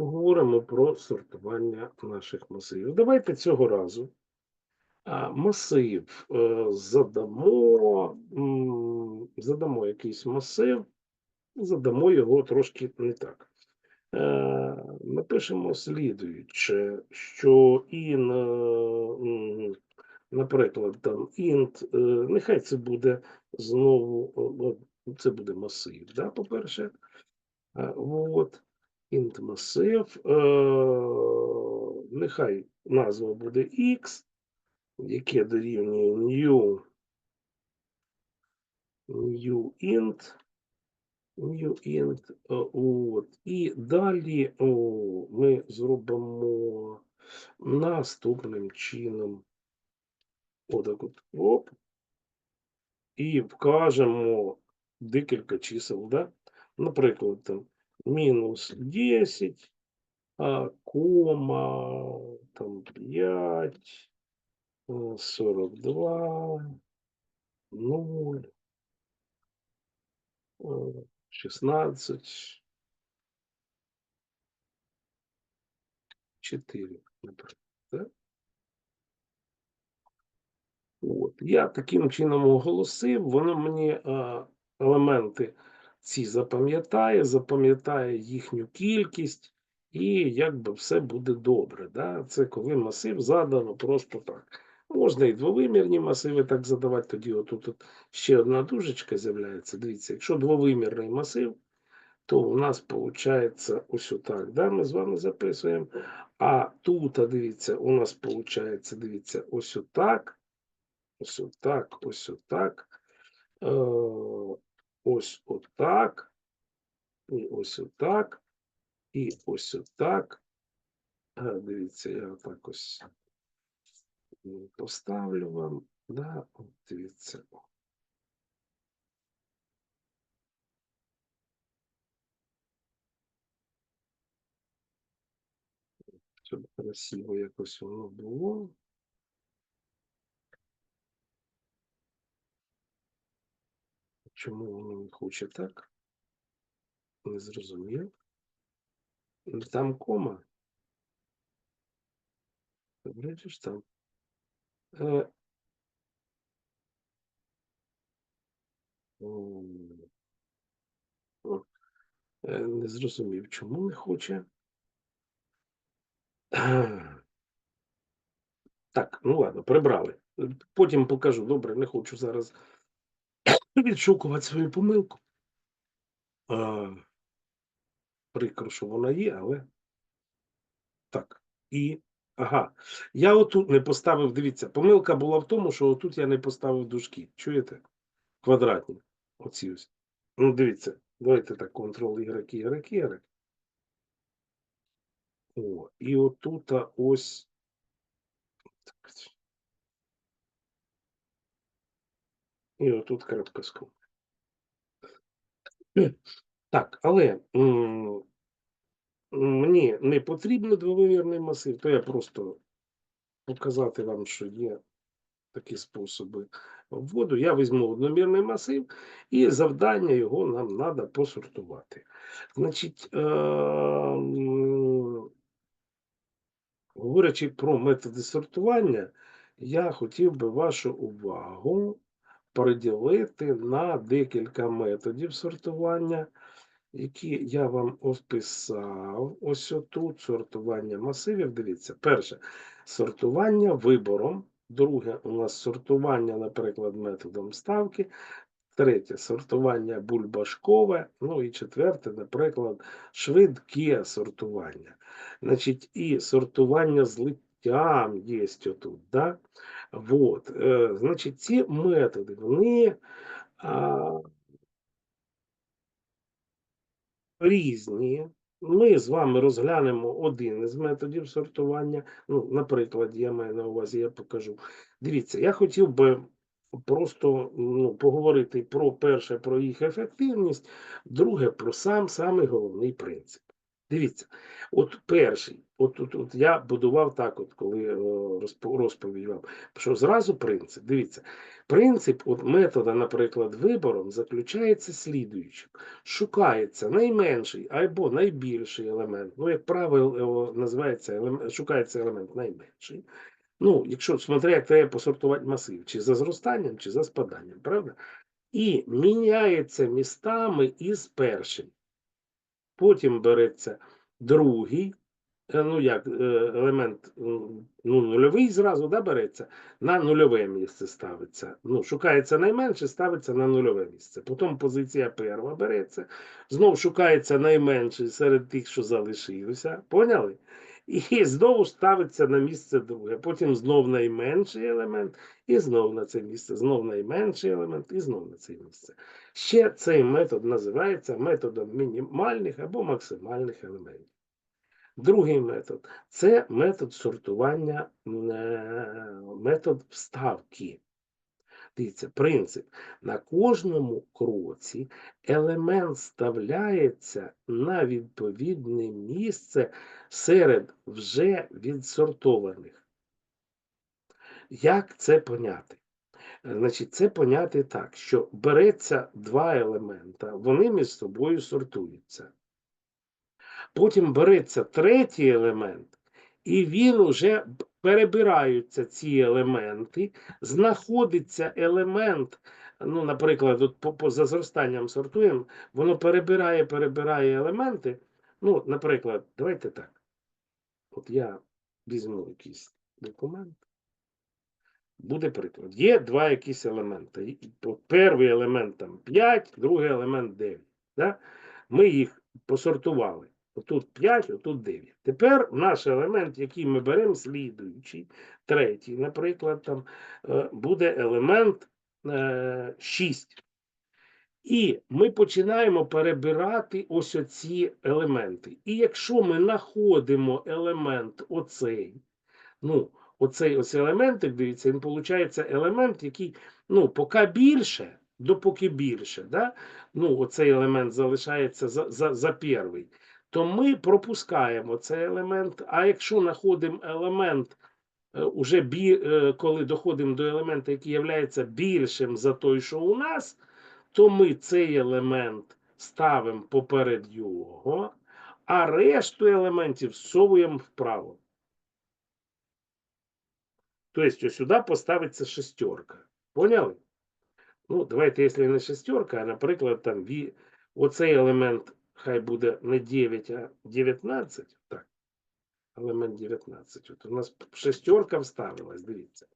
поговоримо про сортування наших масивів. Давайте цього разу масив е, задамо, задамо якийсь масив, задамо його трошки не так. Е, Напишемо слідуюче, що in, наприклад, там int, е, нехай це буде знову, це буде масив, да, по-перше. От, int масив, е, нехай назва буде x, яке дорівнює new, new int, new int, е, от, і далі о, ми зробимо наступним чином. Отак от, оп, і вкажемо декілька чисел, да? Наприклад, там мінус 10, а, кома, там 5, е, 42, 0, е, 16, 4, наприклад. Да? От. Я таким чином оголосив, воно мені елементи ці запам'ятає, запам'ятає їхню кількість, і якби все буде добре. Да? Це коли масив задано просто так. Можна і двовимірні масиви так задавати, тоді отут от ще одна дужечка з'являється. Дивіться, якщо двовимірний масив, то у нас виходить ось отак. Да? Ми з вами записуємо. А тут, а дивіться, у нас виходить, дивіться, ось отак. Ось отак, ось отак. Ось отак. І ось отак. І ось отак. Е, Дивіться, я отак ось поставлю вам. Да, от дивіться. Щоб красиво якось воно було. Чому воно не хоче так? Не зрозумів. Ну, Там кома. Вроді ж там. Е, е, Не зрозумів, чому не хоче. Так, ну ладно, прибрали. Потім покажу. Добре, не хочу зараз відшукувати свою помилку. А, прикро, що вона є, але так. І ага. Я отут не поставив, дивіться, помилка була в тому, що отут я не поставив дужки. Чуєте? Квадратні. Оці ось. Ну, дивіться, давайте так, Ctrl, Y, Y, Y. О, і отут ось. І отут крапка з. Так, але мені не потрібен двовимірний масив, то я просто показати вам, що є такі способи вводу. Я візьму одномірний масив, і завдання його нам треба посортувати. Значить, е, говорячи про методи сортування, я хотів би вашу увагу приділити на декілька методів сортування, які я вам описав. Ось отут сортування масивів. Дивіться, перше сортування вибором. Друге, у нас сортування, наприклад, методом ставки. Третє сортування бульбашкове. Ну і четверте, наприклад, швидке сортування. Значить, і сортування злиттям є отут. Да? Вот. Е, значить, ці методи, вони а, різні. Ми з вами розглянемо один із методів сортування. Ну, наприклад, я маю на увазі, я покажу. Дивіться, я хотів би просто ну, поговорити про перше, про їх ефективність, друге, про сам самий головний принцип. Дивіться, от перший, от, от, от я будував так, от коли е, розповідь вам, що зразу принцип. Дивіться, принцип от метода, наприклад, вибором заключається слідуючим. Шукається найменший або найбільший елемент. Ну, як правило, е, називається елемент, шукається елемент найменший. Ну, якщо смотря, треба посортувати масив, чи за зростанням, чи за спаданням, правда? І міняється містами із першим. Потім береться другий, ну як е, елемент ну, нульовий зразу да, береться, на нульове місце ставиться. Ну, шукається найменше, ставиться на нульове місце. Потім позиція перша береться, знов шукається найменший серед тих, що залишилося. Поняли? І знову ставиться на місце друге. Потім знов найменший елемент, і знов на це місце, знов найменший елемент, і знов на це місце. Ще цей метод називається методом мінімальних або максимальних елементів. Другий метод це метод сортування, е, метод вставки. Дивіться, принцип. На кожному кроці елемент вставляється на відповідне місце серед вже відсортованих. Як це поняти? Е, Значить, це поняти так, що береться два елемента, вони між собою сортуються. Потім береться третій елемент, і він уже перебираються ці елементи, знаходиться елемент, ну, наприклад, от по, по за зростанням сортуємо, воно перебирає, перебирає елементи. Ну, наприклад, давайте так. От я візьму якийсь документ. Буде приклад. Є два якісь елементи. Перший елемент там 5, другий елемент 9. Да? Ми їх посортували. Отут 5, отут 9. Тепер наш елемент, який ми беремо, слідуючий, третій, наприклад, там е, буде елемент е, 6. І ми починаємо перебирати ось оці елементи. І якщо ми знаходимо елемент оцей, ну, оцей ось елементик, дивіться, він виходить елемент, який, ну, поки більше, допоки більше, да? ну, оцей елемент залишається за, за, за перший, то ми пропускаємо цей елемент, а якщо знаходимо елемент, е, уже бі, е, коли доходимо до елемента, який є більшим за той, що у нас, то ми цей елемент ставимо поперед його, а решту елементів всовуємо вправо. Тобто сюди поставиться шестерка. Поняли? Ну, давайте, якщо не шестерка, а, наприклад, там оцей елемент хай буде не 9, а 19. Так. Елемент 19. От у нас шестерка вставилась, дивіться.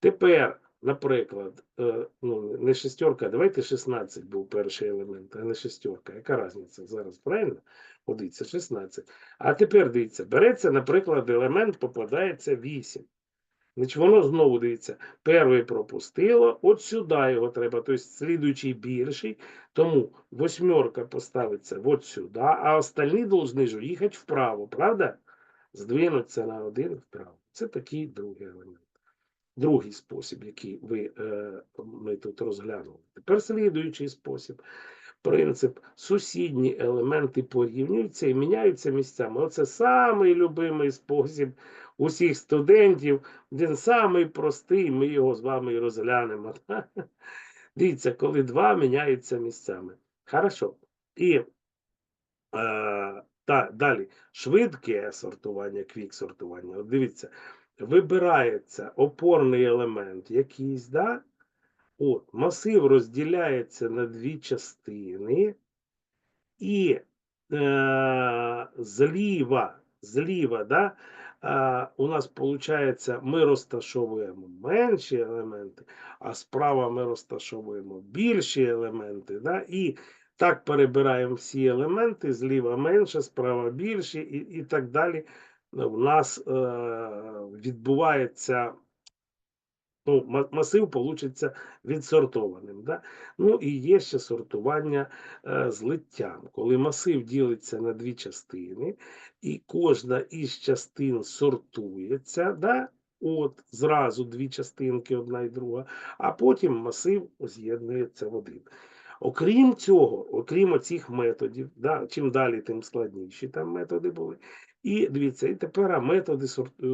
Тепер, наприклад, е, ну, не шестерка, давайте 16 був перший елемент, а не шестерка. Яка різниця зараз, правильно? От дивіться, 16. А тепер дивіться, береться, наприклад, елемент, попадається 8. Значить, воно знову дивіться, перший пропустило, от сюди його треба, тобто слідуючий більший, тому восьмерка поставиться от сюди, а остальні повинні ж їхати вправо, правда? Здвинуться на один вправо. Це такий другий елемент. Другий спосіб, який ви, е, ми тут розглянули. Тепер слідуючий спосіб. Принцип сусідні елементи порівнюються і міняються місцями. Оце самий любимий спосіб усіх студентів. Він самий простий, ми його з вами і розглянемо. Дивіться, коли два міняються місцями. Хорошо. І е, та, далі швидке сортування, квік сортування. Дивіться, вибирається опорний елемент якийсь, да? От, масив розділяється на дві частини, і е, зліва, зліва, да, у нас виходить, ми розташовуємо менші елементи, а справа ми розташовуємо більші елементи. Да, і так перебираємо всі елементи, зліва менше, справа більше, і, і так далі. У нас е, відбувається ну, масив получиться відсортованим. Да? Ну і є ще сортування е, злиттям, коли масив ділиться на дві частини, і кожна із частин сортується, да? от зразу дві частинки, одна і друга, а потім масив з'єднується в один. Окрім цього, окрім оцих методів, да, чим далі, тим складніші там методи були. І дивіться, і тепер методи сорт... е,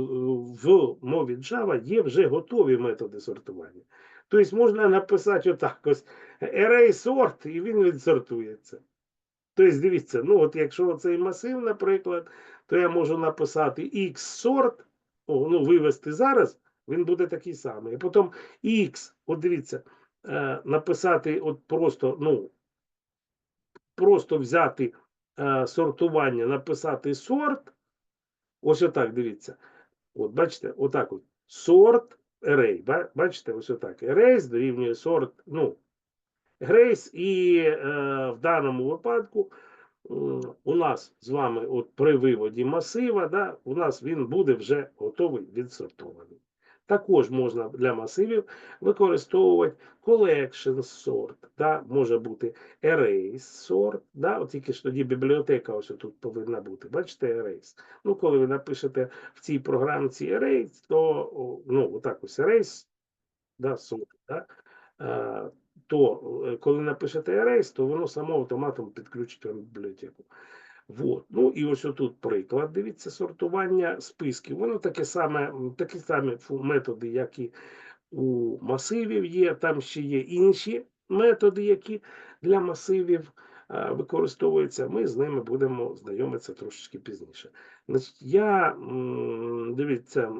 в мові Java є вже готові методи сортування. Тобто можна написати отак ось array sort, і він відсортується. Тобто, дивіться, ну от якщо цей масив, наприклад, то я можу написати о, ну, вивести зараз, він буде такий самий. І потім x, от дивіться, е, написати от просто, ну, просто взяти е, сортування, написати сорт. Ось отак, дивіться. От, бачите, отак от. Сорт array. Бачите, ось отак. Arrays дорівнює сорт, ну, Грейс, і е, в даному випадку м, у нас з вами от при виводі масива, да, у нас він буде вже готовий відсортований. Також можна для масивів використовувати collection sort, да, може бути arrays sort, да, от тільки ж тоді бібліотека ось тут повинна бути. Бачите, arrays. Ну, коли ви напишете в цій програмці arrays, то ну, отак ось arrays, да, sort, да, е, то е, коли напишете arrays, то воно само автоматом підключить вам бібліотеку. Вот. Ну і ось отут приклад. Дивіться, сортування списків. Воно таке саме, такі самі методи, як і у масивів є. Там ще є інші методи, які для масивів використовуються. Ми з ними будемо знайомитися трошечки пізніше. Значить, я дивіться,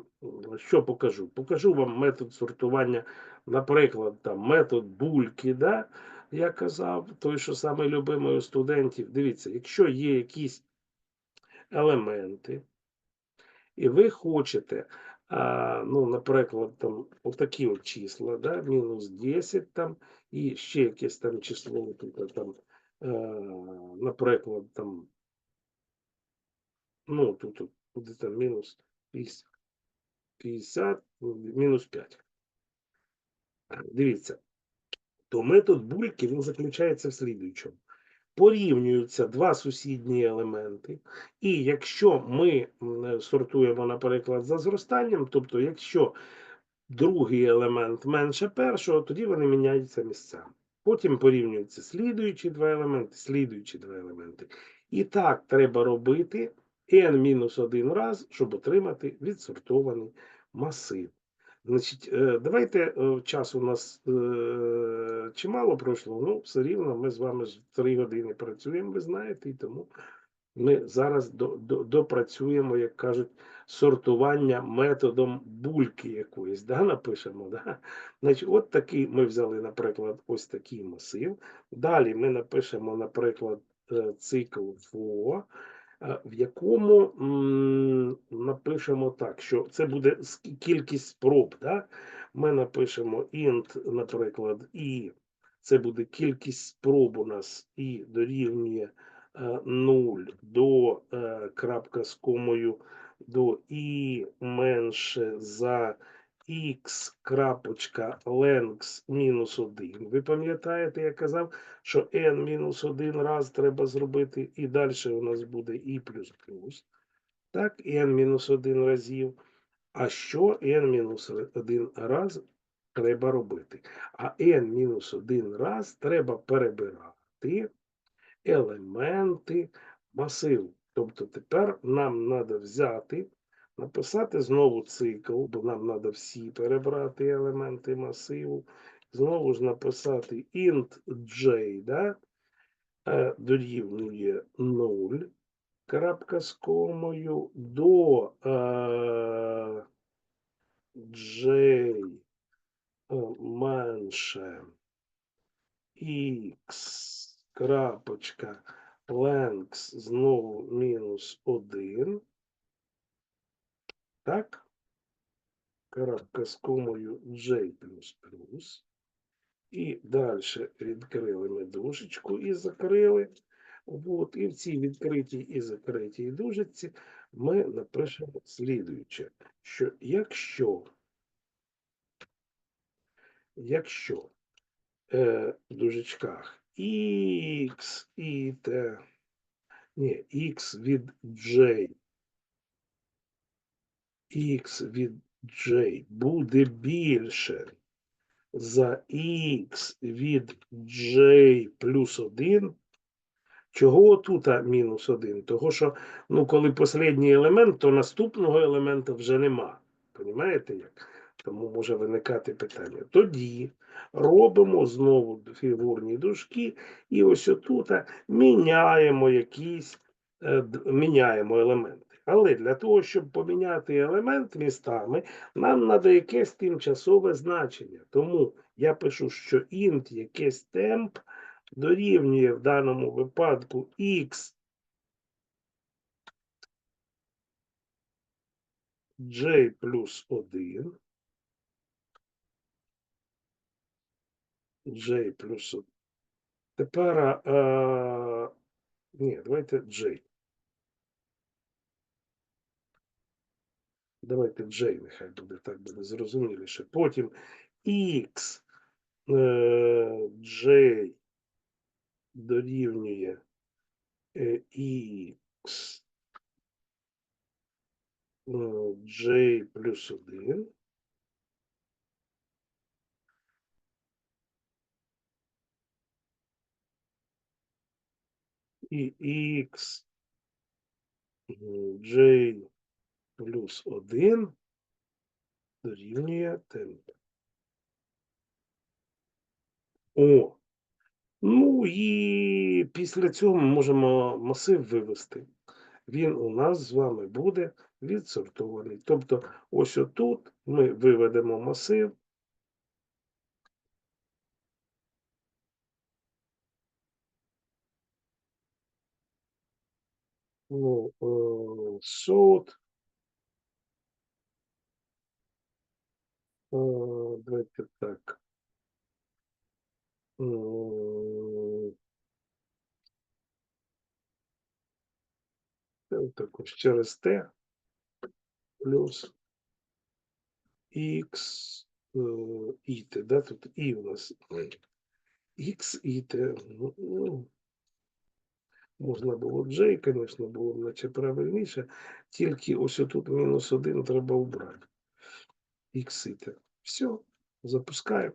що покажу. Покажу вам метод сортування, наприклад, там метод бульки. Да? Я казав, той, що саме любимий у студентів. Дивіться, якщо є якісь елементи, і ви хочете, а, ну, наприклад, там отакі от числа, да, мінус 10 там, і ще якесь там число, тут, там, е, наприклад, там, ну, тут, буде там мінус 50, 50, мінус 5. Дивіться, то метод бульки він заключається в слідуючому. Порівнюються два сусідні елементи, і якщо ми сортуємо, наприклад, за зростанням, тобто, якщо другий елемент менше першого, тоді вони міняються місцями. Потім порівнюються слідуючі два елементи, слідуючі два елементи. І так треба робити n-1 раз, щоб отримати відсортований масив. Значить, е, давайте е, час у нас е, чимало пройшло, ну все рівно ми з вами ж три години працюємо, ви знаєте, і тому ми зараз до, до, допрацюємо, як кажуть, сортування методом бульки якоїсь, да, напишемо. Да? Значить, от такий ми взяли, наприклад, ось такий масив. Далі ми напишемо, наприклад, цикл е, в якому напишемо так, що це буде кількість спроб. Да? Ми напишемо int, наприклад, і це буде кількість спроб у нас і дорівнює е, 0 до е, крапка з комою до і менше за x крапочка length мінус 1. Ви пам'ятаєте, я казав, що n мінус 1 раз треба зробити, і далі у нас буде і плюс плюс. Так, n мінус 1 разів. А що n мінус 1 раз треба робити? А n мінус 1 раз треба перебирати елементи масиву. Тобто тепер нам треба взяти, написати знову цикл, бо нам треба всі перебрати елементи масиву. Знову ж написати int j, да? е, дорівнює 0, крапка з комою до е, j е, менше x крапочка length знову мінус 1. Так? Крапка з комою j. І далі відкрили ми дужечку і закрили. От, і в цій відкритій і закритій дужечці ми напишемо слідуюче, що якщо, якщо е, в дужечках x і t, ні, x від j, x від j буде більше за х від j плюс 1. Чого тут мінус 1? Того, що ну, коли останній елемент, то наступного елемента вже нема. Понімаєте як? Тому може виникати питання. Тоді робимо знову фігурні дужки, і ось отут міняємо якісь е, міняємо елементи. Але для того, щоб поміняти елемент містами, нам треба якесь тимчасове значення. Тому я пишу, що int якесь темп дорівнює в даному випадку x j плюс 1. J плюс 1. Тепер, а, ні, давайте J. Давайте J, нехай буде так буде зрозуміліше. Потім X е, J дорівнює е, X е, J плюс 1. І X е, J плюс 1 дорівнює темп. О, ну і після цього ми можемо масив вивести. Він у нас з вами буде відсортований. Тобто, ось отут ми виведемо масив. Ну, е, Давайте так. М, це Так ось через Т плюс X і Т, да, тут І у нас X і Т. Ну, ну, можна було J, звісно, було б наче правильніше, тільки ось тут мінус один треба убрати. X і Все, запускаємо.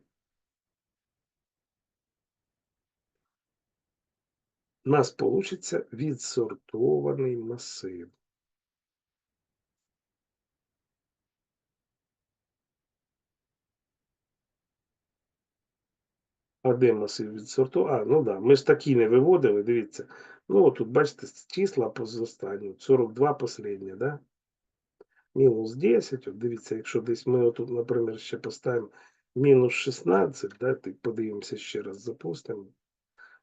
У нас получиться відсортований масив. А де масив відсортований? А, ну да, ми ж такі не виводили, дивіться. Ну, от тут, бачите, числа по зростанню. 42 последнє, да? Мінус 10, от дивіться, якщо десь ми отут, наприклад, ще поставимо мінус 16, да, так подивимося ще раз, запустимо.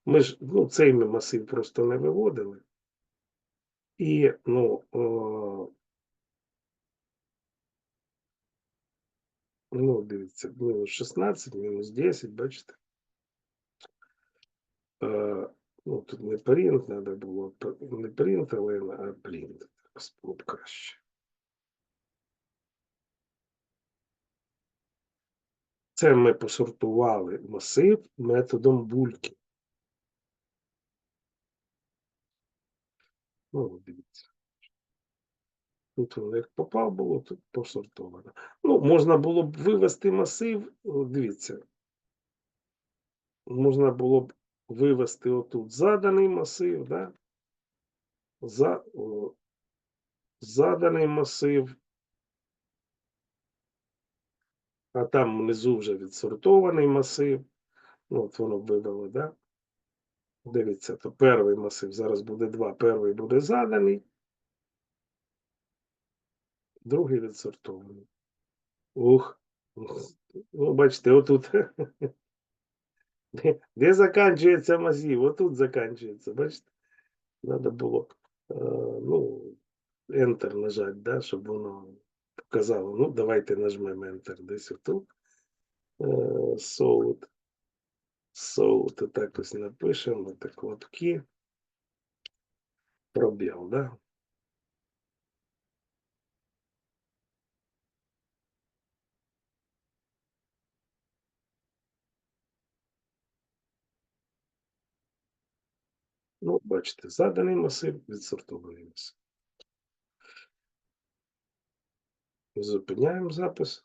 Ми ж, ну, цей ми масив просто не виводили. І, ну, о, ну, дивіться, мінус 16, мінус 10, бачите? Е, ну, тут не print, треба було, не print, але а print. Так, краще. Це ми посортували масив методом бульки. Ну, дивіться. Тут воно як попав було, тут посортовано. Ну, можна було б вивести масив, дивіться. Можна було б вивести отут заданий масив, да? За, о, заданий масив. А там внизу вже відсортований масив. Ну, от воно вивело, да? Дивіться, то перший масив зараз буде 2. Перший буде заданий, другий відсортований. Ух. Ну, бачите, отут. Де, де закінчується масив? Отут закінчується, бачите? Надо було, е, ну, Enter нажати, да, щоб воно показало. Ну, давайте нажмемо Enter десь отут. Sort. Sort, так ось напишемо, так лапки. Пробіл, да? Ну, бачите, заданий масив, відсортований масив. Зупиняємо запис.